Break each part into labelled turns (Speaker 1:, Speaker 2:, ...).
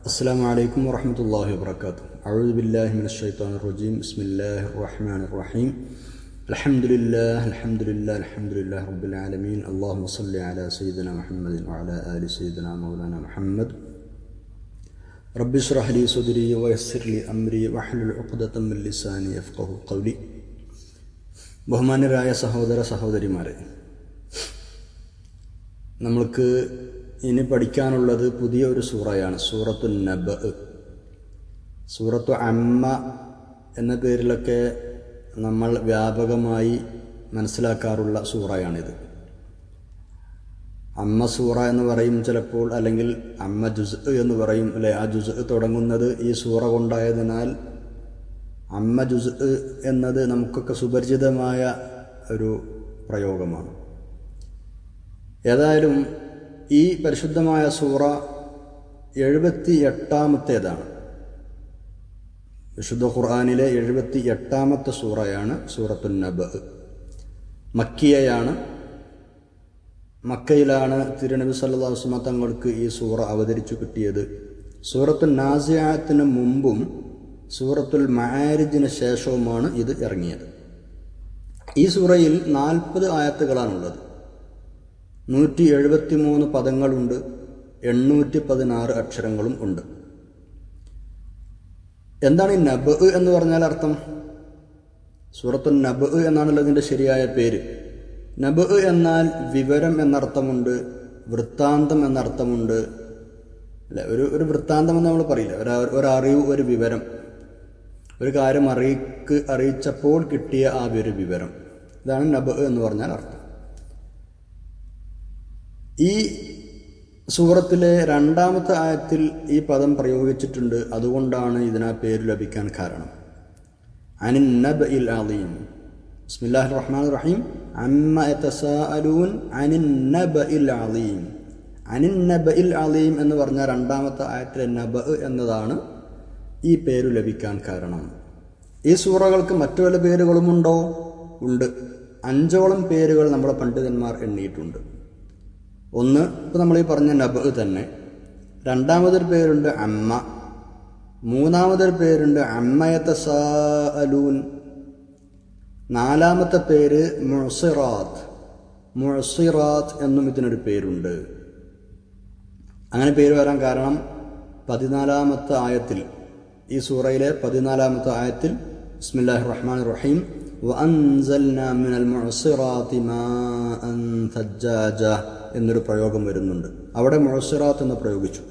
Speaker 1: السلام عليكم ورحمة الله وبركاته أعوذ بالله من الشيطان الرجيم بسم الله الرحمن الرحيم الحمد لله الحمد لله الحمد لله رب العالمين اللهم صل على سيدنا محمد وعلى آل سيدنا مولانا محمد رب اشرح لي صدري ويسر لي أمري واحلل عقدة من لساني يفقه قولي ബഹുമാന്യരായ സഹോദര സഹോദരിമാരെ നമ്മൾക്ക് ഇനി പഠിക്കാനുള്ളത് പുതിയ ഒരു സൂറയാണ്. സൂറത്തു നബ്. സൂറത്തു അമ്മ എന്ന പേരിലൊക്കെ നമ്മൾ വ്യാപകമായി മനസ്സിലാക്കാറുള്ള സൂറയാണിത്. അമ്മ സൂറ എന്ന് പറയും ചിലപ്പോൾ അല്ലെങ്കിൽ അമ്മ ജുസ് എന്ന് പറയും അല്ലെ? ആ ജുസ് തുടങ്ങുന്നത് ഈ സൂറ കൊണ്ടായതിനാൽ അമ്മ ജുസ് എന്നത് നമുക്കൊക്കെ സുപരിചിതമായ ഒരു പ്രയോഗമാണ്. ഏതായാലും ഈ പരിശുദ്ധമായ സൂറ എഴുപത്തി എട്ടാമത്തേതാണ് വിശുദ്ധ ഖുർആാനിലെ എഴുപത്തി എട്ടാമത്തെ സൂറയാണ് സൂറത്തുൽ നബ് മക്കിയയാണ്. മക്കയിലാണ് തിരുനബി സല്ലാ വസ്മ തങ്ങൾക്ക് ഈ സൂറ അവതരിച്ചു കിട്ടിയത്. സൂറത്തുൽ നാസിയാത്തിന് മുമ്പും സൂറത്തുൽ മാരിജിന് ശേഷവുമാണ് ഇത് ഇറങ്ങിയത്. ഈ സൂറയിൽ നാൽപ്പത് ആയത്തുകളാണുള്ളത്. നൂറ്റി എഴുപത്തി മൂന്ന് പദങ്ങളുണ്ട് എണ്ണൂറ്റി പതിനാറ് അക്ഷരങ്ങളും ഉണ്ട്. എന്താണ് ഈ നബ് എന്ന് പറഞ്ഞാൽ അർത്ഥം? സൂറത്തു നബ് എന്നാണല്ലോ ഇതിന്റെ ശരിയായ പേര്. നബ് എന്നാൽ വിവരം എന്നർത്ഥമുണ്ട് വൃത്താന്തം എന്നർത്ഥമുണ്ട്. അല്ലെ ഒരു ഒരു വൃത്താന്തം എന്ന് നമ്മൾ പറയില്ല. ഒരു ഒരറിവ് ഒരു വിവരം. ഒരു കാര്യം അറിയിക്ക് അറിയിച്ചപ്പോൾ കിട്ടിയ ആ ഒരു വിവരം. ഇതാണ് നബ് എന്ന് പറഞ്ഞാൽ അർത്ഥം. ഈ സൂറത്തിലെ രണ്ടാമത്തെ ആയത്തിൽ ഈ പദം പ്രയോഗിച്ചിട്ടുണ്ട്. അതുകൊണ്ടാണ് ഇതിനാ പേര് ലഭിക്കാൻ കാരണം. അനിൻ നബ് ഇൽ അലീം ബിസ്മില്ലാഹിർ റഹ്മാൻ റഹീം. അമ്മ യതസാഅലൂൻ അനിൻ നബ് ഇൽ അലീം അനിൻ നബ് ഇൽ അലീം എന്ന് പറഞ്ഞ രണ്ടാമത്തെ ആയത്തിലെ നബ് എന്നതാണ് ഈ പേര് ലഭിക്കാൻ കാരണം. ഈ സൂറകൾക്ക് മറ്റു വല്ല പേരുകളുമുണ്ടോ? ഉണ്ട്. അഞ്ചോളം പേരുകൾ നമ്മുടെ പണ്ഡിതന്മാർ എണ്ണിയിട്ടുണ്ട്. ഒന്ന് ഇപ്പം നമ്മൾ ഈ പറഞ്ഞ നബ് തന്നെ രണ്ടാമതൊരു പേരുണ്ട് അമ്മ മൂന്നാമതൊരു പേരുണ്ട് അമ്മയത്തെ സാലൂൻ നാലാമത്തെ പേര് മുസിറാത്ത് മുസിറാത്ത് എന്നും ഇതിനൊരു പേരുണ്ട് അങ്ങനെ പേര് വരാൻ കാരണം പതിനാലാമത്തെ ആയത്തിൽ ഈ സൂറയിലെ പതിനാലാമത്തെ ആയത്തിൽ ബിസ്മില്ലാഹി റഹ്മാൻ റഹീം وأنزلنا من المعصرات ماء ثجاجا എന്നൊരു പ്രയോഗം വരുന്നുണ്ട്. അവിടെ മുഴസിറാത്ത് എന്ന് പ്രയോഗിച്ചു.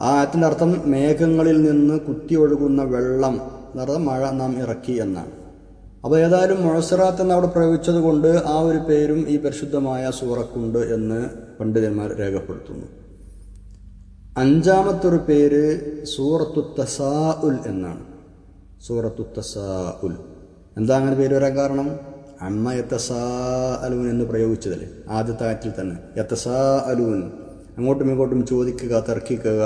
Speaker 1: ആ ആയത്തിന്റെ അർത്ഥം മേഘങ്ങളിൽ നിന്ന് കുത്തി ഒഴുകുന്ന വെള്ളം എന്നർത്ഥം മഴ നാം ഇറക്കി എന്നാണ്. അപ്പോൾ ഏതായാലും മുഴസിറാത്ത് എന്ന് അവിടെ പ്രയോഗിച്ചത് കൊണ്ട് ആ ഒരു പേരും ഈ പരിശുദ്ധമായ സൂറക്കുണ്ട് എന്ന് പണ്ഡിതന്മാർ രേഖപ്പെടുത്തുന്നു. അഞ്ചാമത്തൊരു പേര് സൂറത്തു തസാ ഉൽ എന്നാണ്. സൂറത്തു തസാ ഉൽ എന്താ അങ്ങനെ പേര് വരാൻ കാരണം? അമ്മ യത്തസാ അലൂൻ എന്ന് പ്രയോഗിച്ചതല്ലേ ആദ്യത്തെ ആറ്റിൽ തന്നെ. യത്തസാ അലൂൻ അങ്ങോട്ടും ഇങ്ങോട്ടും ചോദിക്കുക തർക്കിക്കുക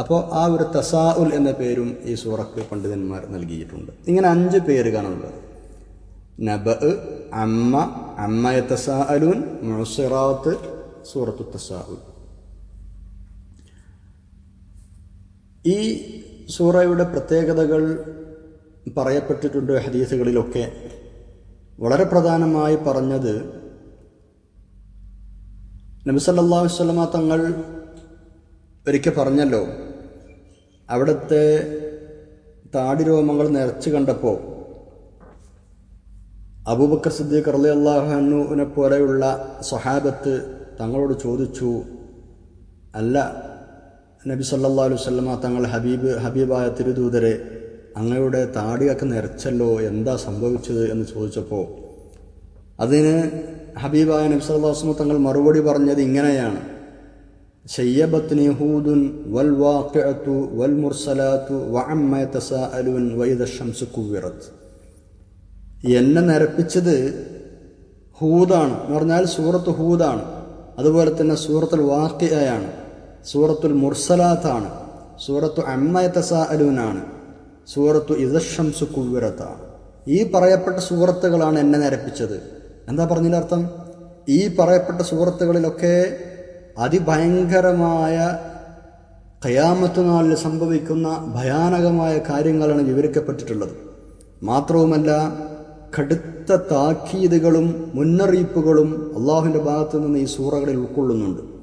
Speaker 1: അപ്പോൾ ആ ഒരു തസാ ഉൽ എന്ന പേരും ഈ സൂറക്ക് പണ്ഡിതന്മാർ നൽകിയിട്ടുണ്ട്. ഇങ്ങനെ അഞ്ച് പേര് കാണുന്നത് നബ അമ്മ അമ്മ യത്തസാ അലൂൻ മുസിറാത്ത് സൂറത്തു തസാ ഉൽ ഈ സൂറയുടെ പ്രത്യേകതകൾ പറയപ്പെട്ടിട്ടുണ്ട് ഹദീസുകളിലൊക്കെ. വളരെ പ്രധാനമായി പറഞ്ഞത് നബിസല്ലാ വസ്ലമ തങ്ങൾ ഒരിക്കൽ പറഞ്ഞല്ലോ അവിടുത്തെ താടിരോമങ്ങൾ നിറച്ച് കണ്ടപ്പോൾ അബൂബക്കർ സിദ്ദീഖ് അറലി അള്ളാഹുനുവിനെ പോലെയുള്ള സ്വഹാബത്ത് തങ്ങളോട് ചോദിച്ചു അല്ല നബി സല്ലാ അലൈഹി തങ്ങൾ ഹബീബ് ഹബീബായ തിരുദൂതരെ അങ്ങയുടെ താടിയൊക്കെ നിറച്ചല്ലോ എന്താ സംഭവിച്ചത് എന്ന് ചോദിച്ചപ്പോൾ അതിന് ഹബീബായ നബി സല്ലാ വസ്ലമ തങ്ങൾ മറുപടി പറഞ്ഞത് ഇങ്ങനെയാണ്. വഅമ്മ എന്നെ നിരപ്പിച്ചത് ഹൂദാണ് എന്ന് പറഞ്ഞാൽ സൂറത്ത് ഹൂദാണ്. അതുപോലെ തന്നെ സൂറത്തുൽ വാക്കിയാണ് സൂറത്തുൽ മുർസലാത്താണ് സൂറത്തു അമ്മ അമ്മയത്തസാഅലൂനാണ് സൂറത്തു ഇദശംസു കുവ്വിറത്താണ് ഈ പറയപ്പെട്ട സൂറത്തുകളാണ് എന്നെ നിരപ്പിച്ചത്. എന്താ പറഞ്ഞതിന്റെ അർത്ഥം? ഈ പറയപ്പെട്ട സൂറത്തുകളിലൊക്കെ അതിഭയങ്കരമായ കയാമത്ത് നാളിൽ സംഭവിക്കുന്ന ഭയാനകമായ കാര്യങ്ങളാണ് വിവരിക്കപ്പെട്ടിട്ടുള്ളത്. മാത്രവുമല്ല കടുത്ത താക്കീതുകളും മുന്നറിയിപ്പുകളും അള്ളാഹുവിന്റെ ഭാഗത്തു നിന്ന് ഈ സൂറകളിൽ ഉൾക്കൊള്ളുന്നുണ്ട്.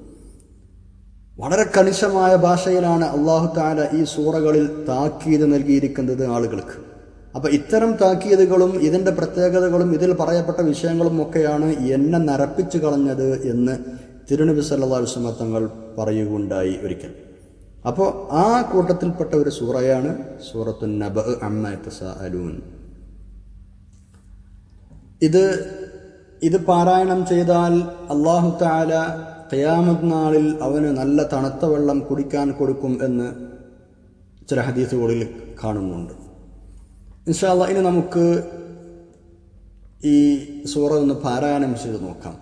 Speaker 1: വളരെ കണിശമായ ഭാഷയിലാണ് അള്ളാഹു താല ഈ സൂറകളിൽ താക്കീത് നൽകിയിരിക്കുന്നത് ആളുകൾക്ക്. അപ്പം ഇത്തരം താക്കീതുകളും ഇതിന്റെ പ്രത്യേകതകളും ഇതിൽ പറയപ്പെട്ട വിഷയങ്ങളും ഒക്കെയാണ് എന്നെ നരപ്പിച്ചു കളഞ്ഞത് എന്ന് തിരുനബി സല്ലാ വസ്ലമ തങ്ങൾ പറയുകയുണ്ടായി ഒരിക്കൽ. അപ്പോൾ ആ കൂട്ടത്തിൽപ്പെട്ട ഒരു സൂറയാണ് സൂറത്തു നബ് അമ്മ തസാഅലൂൻ ഇത് ഇത് പാരായണം ചെയ്താൽ അള്ളാഹു താല ഖയാമത് നാളിൽ അവന് നല്ല തണുത്ത വെള്ളം കുടിക്കാൻ കൊടുക്കും എന്ന് ചില ഹദീസുകളിൽ കാണുന്നുണ്ട് ഇൻഷാല്ല ഇനി നമുക്ക് ഈ സൂറ ഒന്ന് പാരായണം ചെയ്ത് നോക്കാം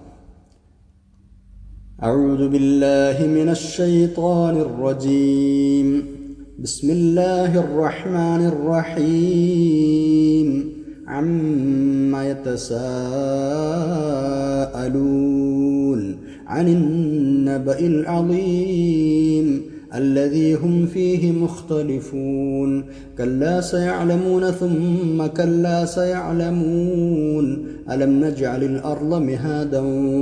Speaker 1: أعوذ بالله من الشيطان الرجيم بسم الله الرحمن الرحيم عما يتساءلون عن النبأ العظيم الذي هم فيه مختلفون. كلا سيعلمون ثم كلا سيعلمون. ألم نجعل الأرض مهادا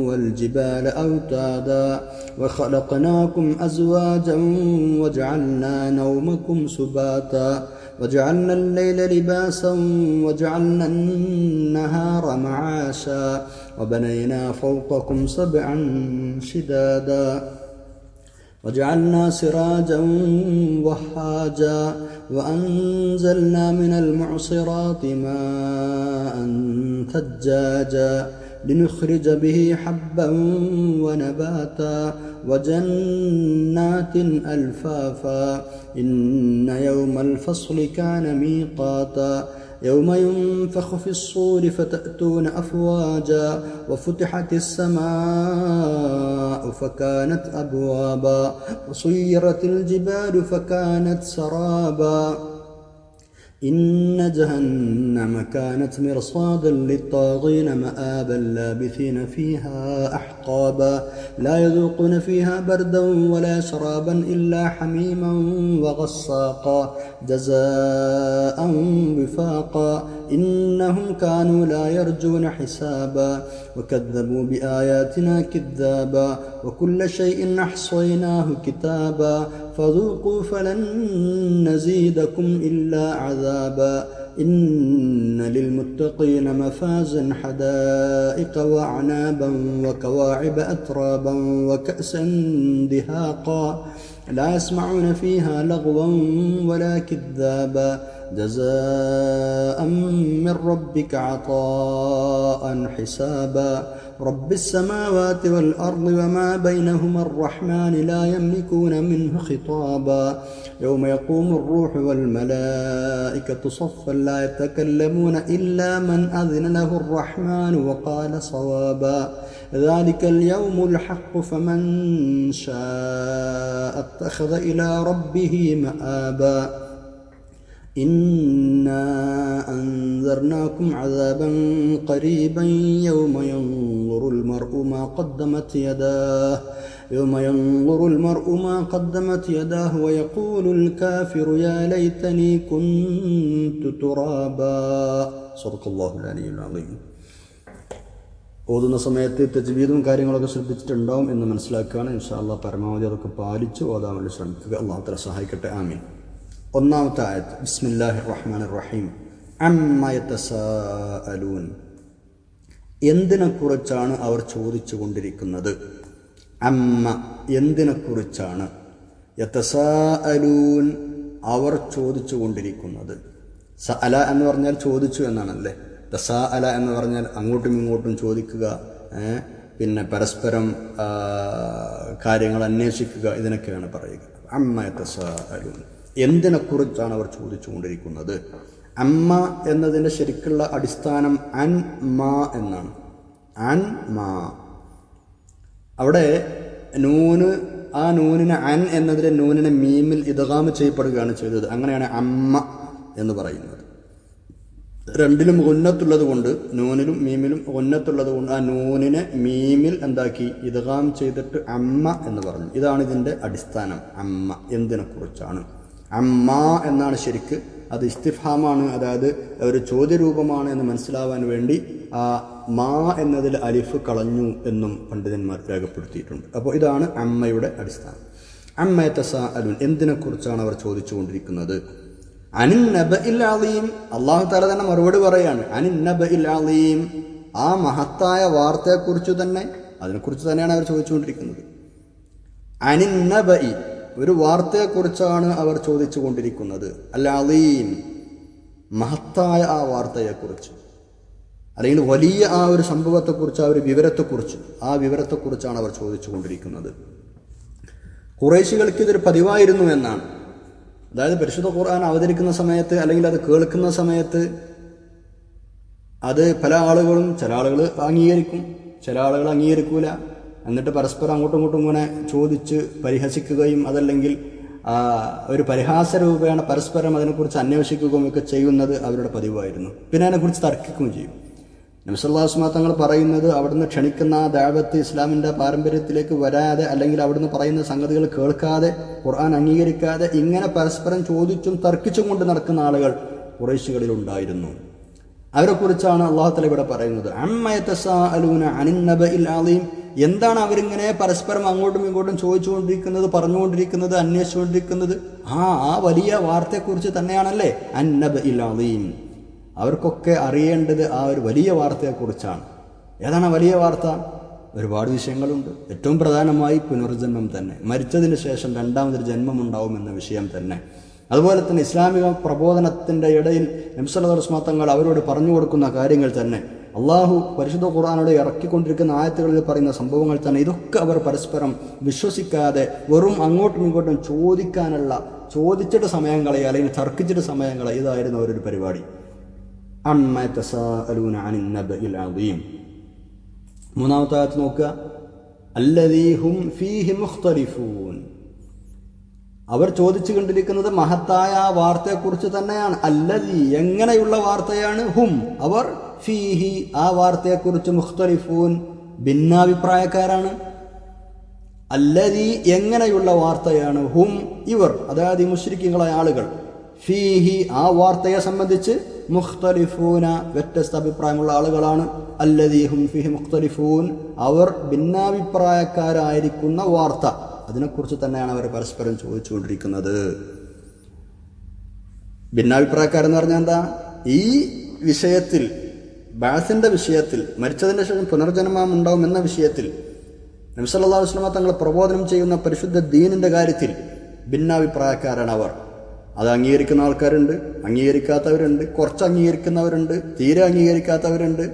Speaker 1: والجبال أوتادا وخلقناكم أزواجا وجعلنا نومكم سباتا. وجعلنا الليل لباسا وجعلنا النهار معاشا وبنينا فوقكم سبعا شدادا وجعلنا سراجا وهاجا وأنزلنا من المعصرات ماء ثجاجا لنخرج به حبا ونباتا وجنات ألفافا إن يوم الفصل كان ميقاتا يوم ينفخ في الصور فتأتون أفواجا وفتحت السماء فكانت أبوابا وصيرت الجبال فكانت سرابا إن جهنم كانت مرصادا للطاغين مآبا لابثين فيها أحقابا لا يذوقون فيها بردا ولا شرابا إلا حميما وغساقا جزاء وفاقا إنهم كانوا لا يرجون حسابا وكذبوا بآياتنا كذابا وكل شيء أحصيناه كتابا فذوقوا فلن نزيدكم إلا عذابا إن للمتقين مفازا حدائق وأعنابا وكواعب أترابا وكأسا دهاقا. لا يسمعون فيها لغوا ولا كذابا. جزاء من ربك عطاء حسابا. رب السماوات والأرض وما بينهما الرحمن لا يملكون منه خطابا. يوم يقوم الروح والملائكة صفا لا يتكلمون إلا من أذن له الرحمن وقال صوابا. ذلك اليوم الحق فمن شاء اتخذ إلى ربه مآبا. إنا أنذرناكم عذابا قريبا يوم ينظر المرء ما قدمت يداه يوم ينظر المرء ما قدمت يداه ويقول الكافر يا ليتني كنت ترابا صدق الله العلي العظيم ഓതുന്ന സമയത്ത് തെജ്വീദും കാര്യങ്ങളൊക്കെ ശ്രദ്ധിച്ചിട്ടുണ്ടാവും എന്ന് മനസ്സിലാക്കുകയാണ് ഇൻഷാല്ല പരമാവധി അതൊക്കെ പാലിച്ച് ഓതാൻ വേണ്ടി ശ്രമിക്കുക അള്ളാഹുത്തല സഹായിക്കട്ടെ ആമീൻ ഒന്നാമത്തെ ആയത്ത് ബിസ്മില്ലാഹി റഹ്മാൻ റഹീം അമ്മയത്തസാലൂൻ എന്തിനെക്കുറിച്ചാണ് അവർ ചോദിച്ചു കൊണ്ടിരിക്കുന്നത് അമ്മ എന്തിനെക്കുറിച്ചാണ്? യത്തസാലൂൻ അവർ ചോദിച്ചു കൊണ്ടിരിക്കുന്നത് സ അല എന്ന് പറഞ്ഞാൽ ചോദിച്ചു എന്നാണല്ലേ? തസാ അല എന്ന് പറഞ്ഞാൽ അങ്ങോട്ടും ഇങ്ങോട്ടും ചോദിക്കുക പിന്നെ പരസ്പരം കാര്യങ്ങൾ അന്വേഷിക്കുക ഇതിനൊക്കെയാണ് പറയുക. അമ്മയത്തസാലും എന്തിനെക്കുറിച്ചാണ് അവർ ചോദിച്ചുകൊണ്ടിരിക്കുന്നത്? അമ്മ എന്നതിന്റെ ശരിക്കുള്ള അടിസ്ഥാനം അൻ മാ എന്നാണ്. അൻ മാ. അവിടെ നൂന് ആ നൂനിന് അൻ എന്നതിലെ നൂനിനെ മീമിൽ ഇതകാമ് ചെയ്യപ്പെടുകയാണ് ചെയ്തത്. അങ്ങനെയാണ് അമ്മ എന്ന് പറയുന്നത്. രണ്ടിലും ഉന്നത്തുള്ളത് കൊണ്ട് നൂനിലും മീമിലും ഉന്നത്തുള്ളത് കൊണ്ട് ആ നൂനിനെ മീമിൽ എന്താക്കി? ഇതകാം ചെയ്തിട്ട് അമ്മ എന്ന് പറഞ്ഞു. ഇതാണ് ഇതിന്റെ അടിസ്ഥാനം. അമ്മ എന്തിനെ കുറിച്ചാണ് അമ്മ എന്നാണ് ശരിക്ക്. അത് ഇസ്തിഫാമാണ് അതായത് ഒരു ചോദ്യരൂപമാണ് എന്ന് മനസ്സിലാവാൻ വേണ്ടി ആ മാ എന്നതിൽ അലിഫ് കളഞ്ഞു എന്നും പണ്ഡിതന്മാർ രേഖപ്പെടുത്തിയിട്ടുണ്ട്. അപ്പോൾ ഇതാണ് അമ്മയുടെ അടിസ്ഥാനം. അമ്മ തസ അലുൻ എന്തിനെക്കുറിച്ചാണ് അവർ ചോദിച്ചുകൊണ്ടിരിക്കുന്നത്? അനിൻ നബ ഇല്ലാതെയും അള്ളാഹു താല തന്നെ മറുപടി പറയാണ് അനിൻ നബ ഇല്ലാതെയും ആ മഹത്തായ വാർത്തയെക്കുറിച്ച് തന്നെ അതിനെക്കുറിച്ച് തന്നെയാണ് അവർ ചോദിച്ചുകൊണ്ടിരിക്കുന്നത്. അനിൻ നബ ഒരു വാർത്തയെക്കുറിച്ചാണ് അവർ ചോദിച്ചുകൊണ്ടിരിക്കുന്നത്. അൽ അലീം മഹത്തായ ആ വാർത്തയെക്കുറിച്ച്. അല്ലെങ്കിൽ വലിയ ആ ഒരു സംഭവത്തെക്കുറിച്ച് ആ ഒരു വിവരത്തെക്കുറിച്ച് ആ വിവരത്തെക്കുറിച്ചാണ് അവർ ചോദിച്ചു കൊണ്ടിരിക്കുന്നത് കുറേശികൾക്ക് ഇതൊരു പതിവായിരുന്നു എന്നാണ്. അതായത് പരിശുദ്ധ ഖുർആൻ അവതരിക്കുന്ന സമയത്ത് അല്ലെങ്കിൽ അത് കേൾക്കുന്ന സമയത്ത് അത് പല ആളുകളും ചില ആളുകൾ അംഗീകരിക്കും ചില ആളുകൾ അംഗീകരിക്കൂല. എന്നിട്ട് പരസ്പരം അങ്ങോട്ടും ഇങ്ങോട്ടും ഇങ്ങനെ ചോദിച്ച് പരിഹസിക്കുകയും അതല്ലെങ്കിൽ ഒരു പരിഹാസ രൂപേണ പരസ്പരം അതിനെക്കുറിച്ച് അന്വേഷിക്കുകയും ഒക്കെ ചെയ്യുന്നത് അവരുടെ പതിവായിരുന്നു. പിന്നെ അതിനെക്കുറിച്ച് തർക്കിക്കുകയും ചെയ്യും. നബ്സല്ലാസ്മ തങ്ങൾ പറയുന്നത് അവിടുന്ന് ക്ഷണിക്കുന്ന ആ ദാവത്ത് ഇസ്ലാമിന്റെ പാരമ്പര്യത്തിലേക്ക് വരാതെ അല്ലെങ്കിൽ അവിടുന്ന് പറയുന്ന സംഗതികൾ കേൾക്കാതെ ഖുർആൻ അംഗീകരിക്കാതെ ഇങ്ങനെ പരസ്പരം ചോദിച്ചും തർക്കിച്ചും കൊണ്ട് നടക്കുന്ന ആളുകൾ കുറേശികളിൽ ഉണ്ടായിരുന്നു. അവരെക്കുറിച്ചാണ് അള്ളാഹു തല ഇവിടെ പറയുന്നത്. അമ്മയത്തസ അലൂന അനിന്നബ ഇൽ ആലീം എന്താണ് അവരിങ്ങനെ പരസ്പരം അങ്ങോട്ടും ഇങ്ങോട്ടും ചോദിച്ചുകൊണ്ടിരിക്കുന്നത് പറഞ്ഞുകൊണ്ടിരിക്കുന്നത് അന്വേഷിച്ചുകൊണ്ടിരിക്കുന്നത്? ആ ആ വലിയ വാർത്തയെക്കുറിച്ച് തന്നെയാണല്ലേ. അന്നബ ഇല്ലാതെയും അവർക്കൊക്കെ അറിയേണ്ടത് ആ ഒരു വലിയ വാർത്തയെക്കുറിച്ചാണ്. ഏതാണ് വലിയ വാർത്ത? ഒരുപാട് വിഷയങ്ങളുണ്ട്. ഏറ്റവും പ്രധാനമായി പുനർജന്മം തന്നെ. മരിച്ചതിന് ശേഷം രണ്ടാമതൊരു ജന്മം ഉണ്ടാവുമെന്ന വിഷയം തന്നെ. അതുപോലെ തന്നെ ഇസ്ലാമിക പ്രബോധനത്തിന്റെ ഇടയിൽ നംസലതർസ്മാത്തങ്ങൾ അവരോട് പറഞ്ഞു കൊടുക്കുന്ന കാര്യങ്ങൾ തന്നെ. അള്ളാഹു പരിശുദ്ധ ഖുർആാനോട് ഇറക്കിക്കൊണ്ടിരിക്കുന്ന ആയത്തുകളിൽ പറയുന്ന സംഭവങ്ങൾ തന്നെ ഇതൊക്കെ അവർ പരസ്പരം വിശ്വസിക്കാതെ വെറും അങ്ങോട്ടും ഇങ്ങോട്ടും ചോദിക്കാനുള്ള ചോദിച്ചിട്ട് സമയം കളയുക അല്ലെങ്കിൽ തർക്കിച്ചിട്ട് സമയം കളയുക ഇതായിരുന്നു അവരൊരു പരിപാടി. മൂന്നാമത്തെ ആയത്ത് നോക്കുക. അല്ലദീഹും ഫീഹി മുഖ്തലിഫൂൻ. അവർ ചോദിച്ചു കണ്ടിരിക്കുന്നത് മഹത്തായ ആ വാർത്തയെക്കുറിച്ച് തന്നെയാണ്. അല്ലദീ എങ്ങനെയുള്ള വാർത്തയാണ്? ഹും. അവർ ഫീഹി ആ വാർത്തയെക്കുറിച്ച് മുഖ്തലിഫൂൻ ഭിന്നാഭിപ്രായക്കാരാണ്. അല്ലദീ എങ്ങനെയുള്ള വാർത്തയാണ് ഹും ഇവർ അതായത് ഈ മുശ്രിക്കുകളായ ആളുകൾ. ഫീഹി ആ വാർത്തയെ സംബന്ധിച്ച് മുഖ്തലിഫൂന വ്യത്യസ്ത അഭിപ്രായമുള്ള ആളുകളാണ്. അല്ലതി ഹും ഫിഹി മുഖ്തലിഫൂൻ അവർ ഭിന്നാഭിപ്രായക്കാരായിരിക്കുന്ന വാർത്ത. അതിനെക്കുറിച്ച് തന്നെയാണ് അവർ പരസ്പരം ചോദിച്ചുകൊണ്ടിരിക്കുന്നത്. ഭിന്നാഭിപ്രായക്കാരെന്ന് പറഞ്ഞാൽ എന്താ? ഈ വിഷയത്തിൽ ബാസിന്റെ വിഷയത്തിൽ മരിച്ചതിന് ശേഷം പുനർജന്മം ഉണ്ടാവും എന്ന വിഷയത്തിൽ നബ്സല്ലാ വസ്ലമ തങ്ങളെ പ്രബോധനം ചെയ്യുന്ന പരിശുദ്ധ ദീനിന്റെ കാര്യത്തിൽ ഭിന്നാഭിപ്രായക്കാരാണ് അവർ അത് അംഗീകരിക്കുന്ന ആൾക്കാരുണ്ട് അംഗീകരിക്കാത്തവരുണ്ട് കുറച്ച് അംഗീകരിക്കുന്നവരുണ്ട് തീരെ അംഗീകരിക്കാത്തവരുണ്ട്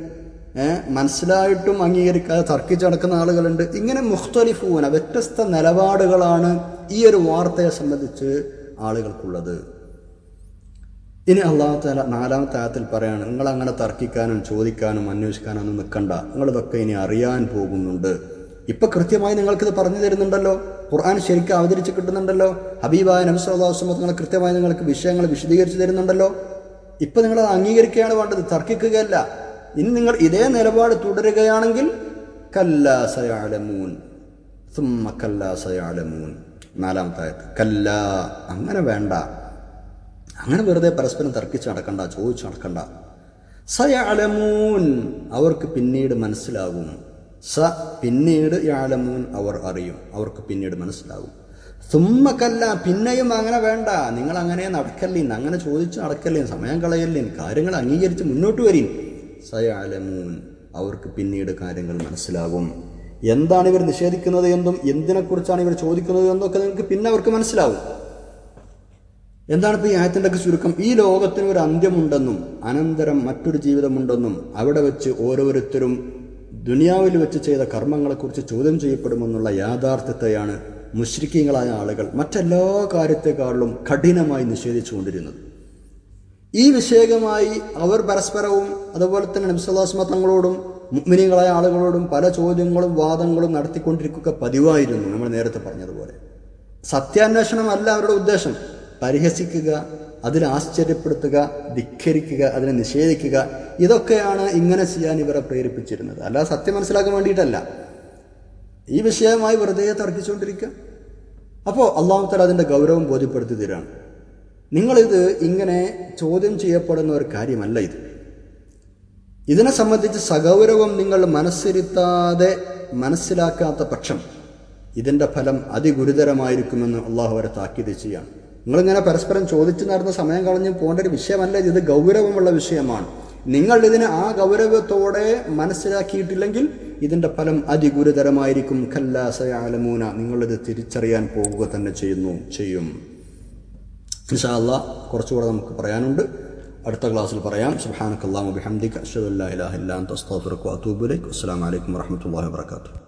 Speaker 1: മനസ്സിലായിട്ടും അംഗീകരിക്കാതെ തർക്കിച്ച് നടക്കുന്ന ആളുകളുണ്ട്. ഇങ്ങനെ മുഖ്തലിഫൂന വ്യത്യസ്ത നിലപാടുകളാണ് ഈ ഒരു വാർത്തയെ സംബന്ധിച്ച് ആളുകൾക്കുള്ളത്. ഇനി അള്ളാഹു താല നാലാമത്തെ ആയത്തിൽ പറയാണ് നിങ്ങൾ അങ്ങനെ തർക്കിക്കാനും ചോദിക്കാനും അന്വേഷിക്കാനും ഒന്നും നിൽക്കണ്ട. നിങ്ങളിതൊക്കെ ഇനി അറിയാൻ പോകുന്നുണ്ട്. ഇപ്പൊ കൃത്യമായി നിങ്ങൾക്കിത് പറഞ്ഞു തരുന്നുണ്ടല്ലോ? ഖുർആൻ ശരിക്കും അവതരിച്ച് കിട്ടുന്നുണ്ടല്ലോ? ഹബീബായ നബ്സുല്ലാസ്മ നിങ്ങൾ കൃത്യമായി നിങ്ങൾക്ക് വിഷയങ്ങൾ വിശദീകരിച്ച് തരുന്നുണ്ടല്ലോ? ഇപ്പൊ നിങ്ങൾ അത് അംഗീകരിക്കുകയാണ് വേണ്ടത് തർക്കിക്കുകയല്ല. ഇനി നിങ്ങൾ ഇതേ നിലപാട് തുടരുകയാണെങ്കിൽ കല്ലാ സയാലമൂൻ സുമ്മ നാലാമത്തെ ആയത്ത് കല്ല അങ്ങനെ വേണ്ട. അങ്ങനെ വെറുതെ പരസ്പരം തർക്കിച്ച് നടക്കണ്ട ചോദിച്ചു നടക്കണ്ട. സയാലമൂൻ അവർക്ക് പിന്നീട് മനസ്സിലാകും. സ പിന്നീട് യാലമൂൻ അവർ അറിയും. അവർക്ക് പിന്നീട് മനസ്സിലാകും. സുമ്മക്കല്ല പിന്നെയും അങ്ങനെ വേണ്ട. നിങ്ങൾ അങ്ങനെ നടക്കല്ലേ അങ്ങനെ ചോദിച്ച് നടക്കല്ലേ സമയം കളയല്ലേ കാര്യങ്ങൾ അംഗീകരിച്ച് മുന്നോട്ട് വരീൻ. സയാലമൂൻ അവർക്ക് പിന്നീട് കാര്യങ്ങൾ മനസ്സിലാകും. എന്താണ് ഇവർ നിഷേധിക്കുന്നത് എന്തും എന്തിനെക്കുറിച്ചാണ് ഇവർ ചോദിക്കുന്നത് എന്തൊക്കെ നിങ്ങൾക്ക് പിന്നെ അവർക്ക് മനസ്സിലാവും. എന്താണ് ഇപ്പോൾ ഈ ആയത്തിന്റെ ഒക്കെ ചുരുക്കം? ഈ ലോകത്തിന് ഒരു അന്ത്യമുണ്ടെന്നും അനന്തരം മറ്റൊരു ജീവിതമുണ്ടെന്നും അവിടെ വെച്ച് ഓരോരുത്തരും ദുനിയാവിൽ വെച്ച് ചെയ്ത കർമ്മങ്ങളെക്കുറിച്ച് ചോദ്യം ചെയ്യപ്പെടുമെന്നുള്ള യാഥാർത്ഥ്യത്തെയാണ് മുശ്രിക്കീങ്ങളായ ആളുകൾ മറ്റെല്ലാ കാര്യത്തെക്കാളും കഠിനമായി നിഷേധിച്ചുകൊണ്ടിരുന്നത്. ഈ വിഷയകമായി അവർ പരസ്പരവും അതുപോലെ തന്നെ നബ്സല്ലാസ്മ തങ്ങളോടും മുഗ്മിനികളായ ആളുകളോടും പല ചോദ്യങ്ങളും വാദങ്ങളും നടത്തിക്കൊണ്ടിരിക്കുക പതിവായിരുന്നു നമ്മൾ നേരത്തെ പറഞ്ഞതുപോലെ. സത്യാന്വേഷണമല്ല അവരുടെ ഉദ്ദേശം. പരിഹസിക്കുക അതിൽ ആശ്ചര്യപ്പെടുത്തുക ധിഖരിക്കുക അതിനെ നിഷേധിക്കുക ഇതൊക്കെയാണ് ഇങ്ങനെ ചെയ്യാൻ ഇവരെ പ്രേരിപ്പിച്ചിരുന്നത്. അല്ലാതെ സത്യം മനസ്സിലാക്കാൻ വേണ്ടിയിട്ടല്ല. ഈ വിഷയമായി വെറുതെ തർക്കിച്ചുകൊണ്ടിരിക്കുക. അപ്പോൾ അള്ളാഹുത്തല അതിന്റെ ഗൗരവം ബോധ്യപ്പെടുത്തി തരാണ് നിങ്ങളിത് ഇങ്ങനെ ചോദ്യം ചെയ്യപ്പെടുന്ന ഒരു കാര്യമല്ല ഇത്. ഇതിനെ സംബന്ധിച്ച് സഗൗരവം നിങ്ങൾ മനസ്സിരുത്താതെ മനസ്സിലാക്കാത്ത പക്ഷം ഇതിന്റെ ഫലം അതിഗുരുതരമായിരിക്കുമെന്ന് അള്ളാഹു അവരെ താക്കീത് ചെയ്യാണ് നിങ്ങളിങ്ങനെ പരസ്പരം ചോദിച്ചു നടന്ന സമയം കളഞ്ഞ് പോകേണ്ട ഒരു വിഷയമല്ല ഇത്. ഗൗരവമുള്ള വിഷയമാണ്. നിങ്ങൾ ഇതിനെ ആ ഗൗരവത്തോടെ മനസ്സിലാക്കിയിട്ടില്ലെങ്കിൽ ഇതിന്റെ ഫലം അതിഗുരുതരമായിരിക്കും. ഖല്ലാസയാലമൂന നിങ്ങളിത് തിരിച്ചറിയാൻ പോവുക തന്നെ ചെയ്യുന്നു. ചെയ്യും. ഇൻഷാല്ല കുറച്ചുകൂടെ നമുക്ക് പറയാനുണ്ട്. അടുത്ത ക്ലാസ്സിൽ പറയാം. സുബ്ഹാനക്കല്ലാഹു ബിഹംദിക അഷ്ഹദു അല്ലാ ഇലാഹ ഇല്ലാ അസ്സാം വലൈക്കും വരഹമുല്ലാ ഇലൈക്.